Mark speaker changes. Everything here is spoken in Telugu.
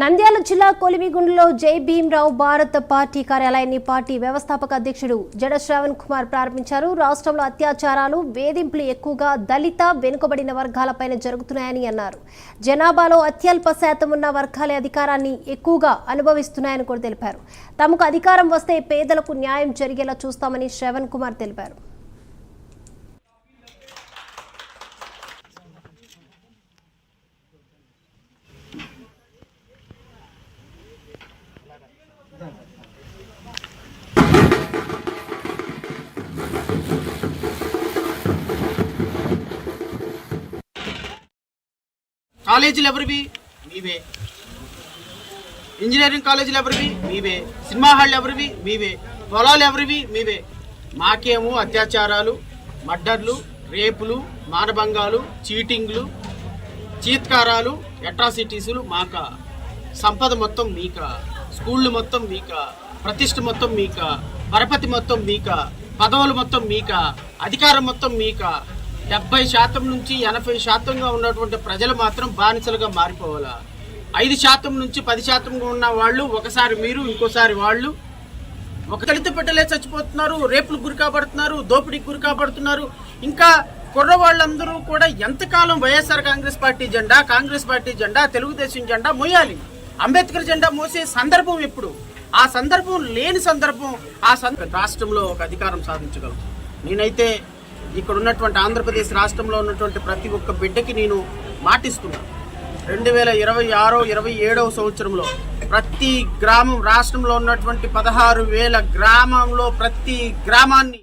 Speaker 1: నంద్యాల జిల్లా కొలిమిగుండ్లో జై భీమ్రావు భారత పార్టీ కార్యాలయాన్ని పార్టీ వ్యవస్థాపక అధ్యక్షుడు జడ శ్రావణ్ కుమార్ ప్రారంభించారు. రాష్ట్రంలో అత్యాచారాలు వేధింపులు ఎక్కువగా దళిత వెనుకబడిన వర్గాలపైన జరుగుతున్నాయని అన్నారు. జనాభాలో అత్యల్ప శాతం ఉన్న వర్గాలే అధికారాన్ని ఎక్కువగా అనుభవిస్తున్నాయని కూడా తెలిపారు. తమకు అధికారం వస్తే పేదలకు న్యాయం జరిగేలా చూస్తామని శ్రవణ్ కుమార్ తెలిపారు.
Speaker 2: కాలేజీలు ఎవరివి? మీవే. ఇంజనీరింగ్ కాలేజీలు ఎవరివి? మీవే. సినిమా హాళ్ళు ఎవరివి? మీవే. పొలాలు ఎవరివి? మీవే. మాకేమో అత్యాచారాలు మర్డర్లు రేపులు మానభంగాలు చీటింగ్లు చీత్కారాలు అట్రాసిటీసులు మాక. సంపద మొత్తం మీక. స్కూళ్ళు మొత్తం మీక ప్రతిష్ట మొత్తం మీక పరపతి మొత్తం మీక పదవులు మొత్తం మీక అధికారం మొత్తం మీక డెబ్బై శాతం నుంచి ఎనభై శాతంగా ఉన్నటువంటి ప్రజలు మాత్రం బానిసలుగా మారిపోవాలా? ఐదు శాతం నుంచి పది శాతంగా ఉన్న వాళ్ళు ఒకసారి మీరు ఇంకోసారి వాళ్ళు ఒక దళిత బిడ్డలే చచ్చిపోతున్నారు రేపులకు గురి కాబడుతున్నారు దోపిడీకి గురి కాబడుతున్నారు. ఇంకా కుర్రవాళ్ళందరూ కూడా ఎంతకాలం వైఎస్ఆర్ కాంగ్రెస్ పార్టీ జెండా కాంగ్రెస్ పార్టీ జెండా తెలుగుదేశం జెండా మొయ్యాలి. అంబేద్కర్ జెండా మోసే సందర్భం ఎప్పుడు? ఆ సందర్భం లేని సందర్భం ఆ సంద రాష్ట్రంలో ఒక అధికారం సాధించగలం. నేనైతే ఇక్కడ ఉన్నటువంటి ఆంధ్రప్రదేశ్ రాష్ట్రంలో ఉన్నటువంటి ప్రతి ఒక్క బిడ్డకి నేను మాటిస్తున్నాను రెండు వేల ఇరవై ఆరో ఇరవై ఏడవ సంవత్సరంలో ప్రతి గ్రామం రాష్ట్రంలో ఉన్నటువంటి పదహారు వేల గ్రామంలో ప్రతి గ్రామాన్ని